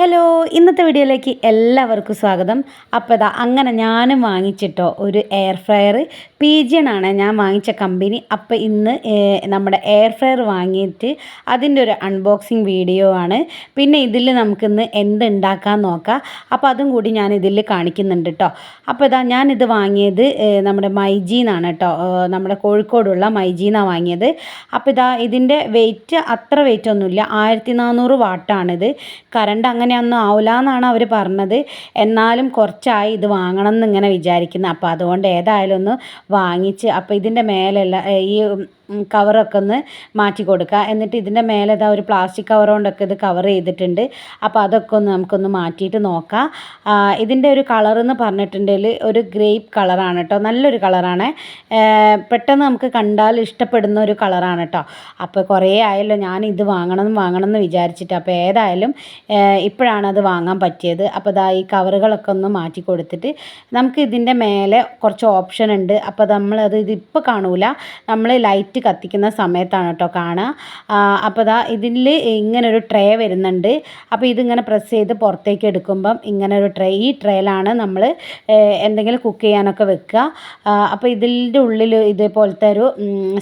Hello ഇന്നത്തെ വീഡിയോയിലേക്ക് എല്ലാവർക്കും സ്വാഗതം. അപ്പോൾ ഇതാ അങ്ങനെ ഞാനും വാങ്ങിച്ചിട്ടോ ഒരു എയർ ഫ്രയർ പി ആണ് ഞാൻ വാങ്ങിച്ച കമ്പനി. അപ്പോൾ ഇന്ന് നമ്മുടെ എയർ ഫ്രയർ വാങ്ങിയിട്ട് അതിന്റെ ഒരു അൺബോക്സിങ് വീഡിയോ ആണ്. പിന്നെ ഇതിൽ നമുക്കിന്ന് എന്ത് ഉണ്ടാക്കാൻ നോക്കാം. അപ്പോൾ അതും കൂടി ഞാൻ ഇതിൽ കാണിക്കുന്നുണ്ട് കേട്ടോ അപ്പോൾ ഇതാ ഞാനിത് വാങ്ങിയത് നമ്മുടെ മൈജിന്നാണ് കേട്ടോ നമ്മുടെ കോഴിക്കോടുള്ള മൈജിന്നാണ് വാങ്ങിയത്. അപ്പോൾ ഇതാ ഇതിന്റെ വെയിറ്റ് അത്ര വെയിറ്റ് ഒന്നുമില്ല. ആയിരത്തി നാനൂറ് വാട്ടാണിത്. കറണ്ട് അങ്ങനെയൊന്നും ആവില്ല എന്നാണ് അവർ പറഞ്ഞത്. എന്നാലും കുറച്ചായി ഇത് വാങ്ങണം എന്നിങ്ങനെ വിചാരിക്കുന്നത് അപ്പോൾ അതുകൊണ്ട് ഏതായാലും ഒന്ന് വാങ്ങിച്ച് അപ്പോൾ ഇതിന്റെ മേലെയുള്ള ഈ കവറൊക്കെ ഒന്ന് മാറ്റി കൊടുക്കുക. എന്നിട്ട് ഇതിന്റെ മേലെ ഇതാ ഒരു പ്ലാസ്റ്റിക് കവർ കൊണ്ടൊക്കെ ഇത് കവർ ചെയ്തിട്ടുണ്ട്. അപ്പോൾ അതൊക്കെ ഒന്ന് നമുക്കൊന്ന് മാറ്റിയിട്ട് നോക്കാം. ഇതിന്റെ ഒരു കളർ എന്ന് പറഞ്ഞിട്ടുണ്ടെങ്കിൽ ഒരു ഗ്രേപ്പ് കളറാണ് കേട്ടോ. നല്ലൊരു കളറാണ് പെട്ടെന്ന് നമുക്ക് കണ്ടാൽ ഇഷ്ടപ്പെടുന്ന ഒരു കളറാണ് കേട്ടോ. അപ്പോൾ കുറേ ആയല്ലോ ഞാൻ ഇത് വാങ്ങണം വാങ്ങണം എന്ന് വിചാരിച്ചിട്ട്. അപ്പോൾ ഏതായാലും ഇപ്പോഴാണ് അത് വാങ്ങാൻ പറ്റിയത്. അപ്പോൾ ഇതാ ഈ കവറുകളൊക്കെ ഒന്ന് മാറ്റി കൊടുത്തിട്ട് നമുക്ക് ഇതിന്റെ മേലെ കുറച്ച് ഓപ്ഷൻ ഉണ്ട്. അപ്പോൾ നമ്മളത് ഇതിപ്പോൾ കാണൂല. നമ്മൾ ലൈറ്റ് കത്തിക്കുന്ന സമയത്താണ് കേട്ടോ കാണുക അപ്പോൾ ദാ ഇതിൽ ഇങ്ങനൊരു ട്രേ വരുന്നുണ്ട്. അപ്പോൾ ഇതിങ്ങനെ പ്രസ് ചെയ്ത് പുറത്തേക്ക് എടുക്കുമ്പം ഇങ്ങനൊരു ട്രേ ഈ ട്രേയിലാണ് നമ്മൾ എന്തെങ്കിലും കുക്ക് ചെയ്യാനൊക്കെ വെക്കുക അപ്പോൾ ഇതിന്റെ ഉള്ളിൽ ഇതേപോലത്തെ ഒരു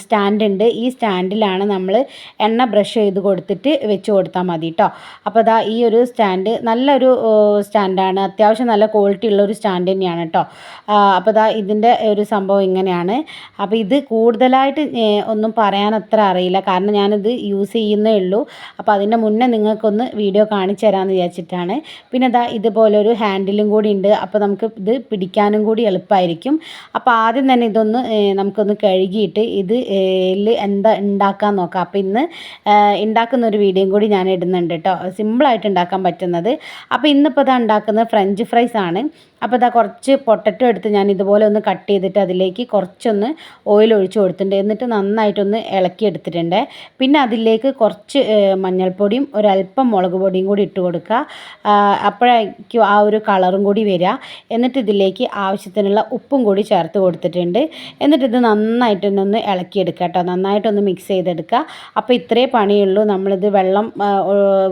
സ്റ്റാൻഡ് ഉണ്ട്. ഈ സ്റ്റാൻഡിലാണ് നമ്മൾ എണ്ണ ബ്രഷ് ചെയ്ത് കൊടുത്തിട്ട് വെച്ച് കൊടുത്താൽ മതി കേട്ടോ അപ്പോൾ ദാ ഈ ഒരു സ്റ്റാൻഡ് നല്ലൊരു സ്റ്റാൻഡാണ് അത്യാവശ്യം നല്ല ക്വാളിറ്റി ഉള്ള ഒരു സ്റ്റാൻഡ് തന്നെയാണ് കേട്ടോ അപ്പോൾ ദാ ഇതിന്റെ ഒരു സംഭവം ഇങ്ങനെയാണ്. അപ്പോൾ ഇത് കൂടുതലായിട്ട് ഒന്നും പറയാൻ അത്ര അറിയില്ല. കാരണം ഞാനിത് യൂസ് ചെയ്യുന്നേ ഉള്ളൂ. അപ്പോൾ അതിന്റെ മുന്നേ നിങ്ങൾക്കൊന്ന് വീഡിയോ കാണിച്ചു തരാമെന്ന് വിചാരിച്ചിട്ടാണ്. പിന്നെ ഇതാ ഇതുപോലെ ഒരു ഹാൻഡിലും കൂടി ഉണ്ട്. അപ്പോൾ നമുക്ക് ഇത് പിടിക്കാനും കൂടി എളുപ്പമായിരിക്കും അപ്പോൾ ആദ്യം തന്നെ ഇതൊന്ന് നമുക്കൊന്ന് കഴുകിയിട്ട് ഇത് എന്താ ഉണ്ടാക്കാൻ നോക്കാം. അപ്പോൾ ഇന്ന് ഉണ്ടാക്കുന്ന ഒരു വീഡിയോയും കൂടി ഞാൻ ഇടുന്നുണ്ട് കേട്ടോ സിമ്പിളായിട്ട് ഉണ്ടാക്കാൻ പറ്റുന്നത്. അപ്പോൾ ഇന്നിപ്പോൾ ഇതാ ഉണ്ടാക്കുന്നത് ഫ്രഞ്ച് ഫ്രൈസ് ആണ്. അപ്പോൾ ഇതാ കുറച്ച് പൊട്ടറ്റോ എടുത്ത് ഞാൻ ഇതുപോലെ ഒന്ന് കട്ട് ചെയ്തിട്ട് അതിലേക്ക് കുറച്ചൊന്ന് ഓയിൽ ഒഴിച്ച് കൊടുത്തിട്ടുണ്ട്. എന്നിട്ട് നന്നായിട്ടൊന്ന് ഇളക്കി എടുത്തിട്ടുണ്ട് പിന്നെ അതിലേക്ക് കുറച്ച് മഞ്ഞൾപ്പൊടിയും ഒരല്പം മുളക് പൊടിയും കൂടി ഇട്ട് കൊടുക്കുക. അപ്പോഴേക്കും ആ ഒരു കളറും കൂടി വരിക. എന്നിട്ട് ഇതിലേക്ക് ആവശ്യത്തിനുള്ള ഉപ്പും കൂടി ചേർത്ത് കൊടുത്തിട്ടുണ്ട്. എന്നിട്ട് ഇത് നന്നായിട്ടൊന്നൊന്ന് ഇളക്കിയെടുക്കുക കേട്ടോ. നന്നായിട്ടൊന്ന് മിക്സ് ചെയ്തെടുക്കുക. അപ്പോൾ ഇത്രേ പണിയുള്ളൂ. നമ്മളിത് വെള്ളം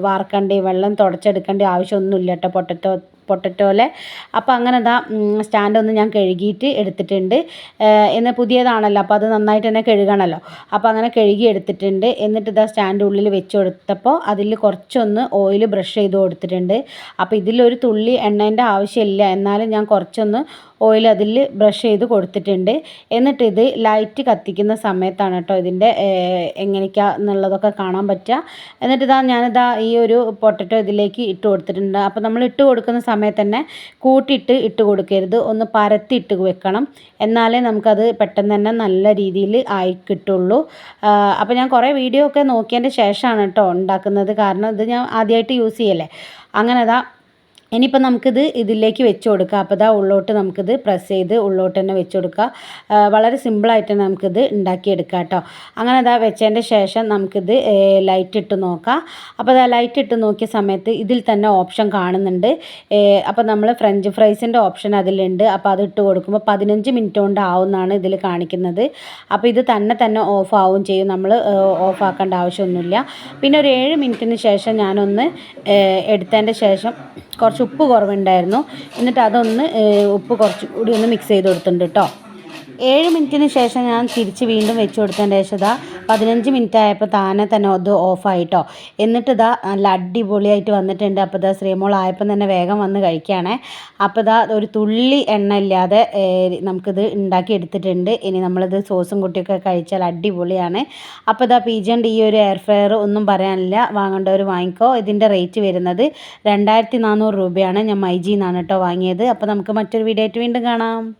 വാർക്കണ്ടേ വെള്ളം തുടച്ചെടുക്കേണ്ട ആവശ്യമൊന്നുമില്ല കേട്ടോ പൊട്ടറ്റോ പൊട്ടറ്റോലെ അപ്പോൾ അങ്ങനെ ഇതാ സ്റ്റാൻഡ് ഒന്ന് ഞാൻ കഴുകിയിട്ട് എടുത്തിട്ടുണ്ട്. എന്ന് പുതിയതാണല്ലോ അപ്പോൾ അത് നന്നായിട്ട് തന്നെ കഴുകണമല്ലോ അപ്പോൾ അങ്ങനെ കഴുകി എടുത്തിട്ടുണ്ട്. എന്നിട്ട് ഇതാ സ്റ്റാൻഡ് ഉള്ളിൽ വെച്ച് കൊടുത്തപ്പോൾ അതിൽ കുറച്ചൊന്ന് ഓയിൽ ബ്രഷ് ചെയ്ത് കൊടുത്തിട്ടുണ്ട്. അപ്പോൾ ഇതിലൊരു തുള്ളി എണ്ണേന്റെ ആവശ്യമില്ല. എന്നാലും ഞാൻ കുറച്ചൊന്ന് ഓയിൽ അതിൽ ബ്രഷ് ചെയ്ത് കൊടുത്തിട്ടുണ്ട്. എന്നിട്ട് ഇത് ലൈറ്റ് കത്തിക്കുന്ന സമയത്താണ് കേട്ടോ ഇതിന്റെ എങ്ങനെയൊക്കെയാ എന്നുള്ളതൊക്കെ കാണാൻ പറ്റുക. എന്നിട്ട് ഇതാ ഞാനിതാ ഈ ഒരു പൊട്ടറ്റോ ഇതിലേക്ക് ഇട്ട് കൊടുത്തിട്ടുണ്ട്. അപ്പോൾ നമ്മൾ ഇട്ട് കൊടുക്കുന്ന സമയത്ത് തന്നെ കൂട്ടിയിട്ട് ഇട്ട് കൊടുക്കരുത്. ഒന്ന് പരത്തി ഇട്ട് വെക്കണം. എന്നാലേ നമുക്കത് പെട്ടെന്ന് തന്നെ നല്ല രീതിയിൽ ആയി കിട്ടുള്ളൂ. അപ്പോൾ ഞാൻ കുറേ വീഡിയോ ഒക്കെ നോക്കിയതിന്റെ ശേഷമാണ് കേട്ടോ ഉണ്ടാക്കുന്നത്. കാരണം ഇത് ഞാൻ ആദ്യമായിട്ട് യൂസ് ചെയ്യല്ലേ. അങ്ങനെ അതാ ഇനിയിപ്പോൾ നമുക്കിത് ഇതിലേക്ക് വെച്ച് കൊടുക്കാം. അപ്പോൾ ഇതാ ഉള്ളോട്ട് നമുക്കിത് പ്രസ് ചെയ്ത് ഉള്ളോട്ട് തന്നെ വെച്ച് കൊടുക്കുക വളരെ സിമ്പിളായിട്ട് തന്നെ നമുക്കിത് ഉണ്ടാക്കിയെടുക്കാം കേട്ടോ. അങ്ങനെ ഇതാ വെച്ചതിന്റെ ശേഷം നമുക്കിത് ലൈറ്റ് ഇട്ട് നോക്കാം. അപ്പോൾ ഇതാ ലൈറ്റ് ഇട്ട് നോക്കിയ സമയത്ത് ഇതിൽ തന്നെ ഓപ്ഷൻ കാണുന്നുണ്ട്. അപ്പോൾ നമ്മൾ ഫ്രഞ്ച് ഫ്രൈസിന്റെ ഓപ്ഷൻ അതിലുണ്ട്. അപ്പോൾ അത് ഇട്ട് കൊടുക്കുമ്പോൾ പതിനഞ്ച് മിനിറ്റ് കൊണ്ട് ആവുമെന്നാണ് ഇതിൽ കാണിക്കുന്നത്. അപ്പോൾ ഇത് തന്നെ തന്നെ ഓഫ് ആവും ചെയ്യും. നമ്മൾ ഓഫ് ആക്കേണ്ട ആവശ്യമൊന്നുമില്ല. പിന്നെ ഒരു ഏഴ് മിനിറ്റിന് ശേഷം ഞാനൊന്ന് എടുത്തതിന്റെ ശേഷം കുറച്ച് ഉപ്പ് കുറവുണ്ടായിരുന്നു. എന്നിട്ട് അതൊന്ന് ഉപ്പ് കുറച്ച് കൂടി ഒന്ന് മിക്സ് ചെയ്ത് കൊടുത്തിട്ടുണ്ട് കേട്ടോ ഏഴ് മിനിറ്റിന് ശേഷം ഞാൻ തിരിച്ച് വീണ്ടും വെച്ച് കൊടുത്തതിന്റെ ശേഷം ഇതാ പതിനഞ്ച് മിനിറ്റ് ആയപ്പോൾ താനെ തന്നെ അത് ഓഫായിട്ടോ. എന്നിട്ട് ഇതാ നല്ല അടിപൊളിയായിട്ട് വന്നിട്ടുണ്ട്. അപ്പോൾ ഇതാ ശ്രീമോൾ ആയപ്പം തന്നെ വേഗം വന്ന് കഴിക്കുകയാണേ. അപ്പോൾ ഇതാ ഒരു തുള്ളി എണ്ണ ഇല്ലാതെ നമുക്കിത് ഉണ്ടാക്കി എടുത്തിട്ടുണ്ട് ഇനി നമ്മളിത് സോസും കുട്ടിയൊക്കെ കഴിച്ചാൽ അടിപൊളിയാണ്. അപ്പോൾ ഇതാ പീജന്റെ ഈ ഒരു എയർ ഫ്രയർ ഒന്നും പറയാനില്ല. വാങ്ങേണ്ടവർ വാങ്ങിക്കോ. ഇതിന്റെ റേറ്റ് വരുന്നത് രണ്ടായിരത്തി നാനൂറ് രൂപയാണ്. ഞാൻ മൈജിന്നാണ് കേട്ടോ വാങ്ങിയത്. അപ്പോൾ നമുക്ക് മറ്റൊരു വീഡിയോ ആയിട്ട് വീണ്ടും കാണാം.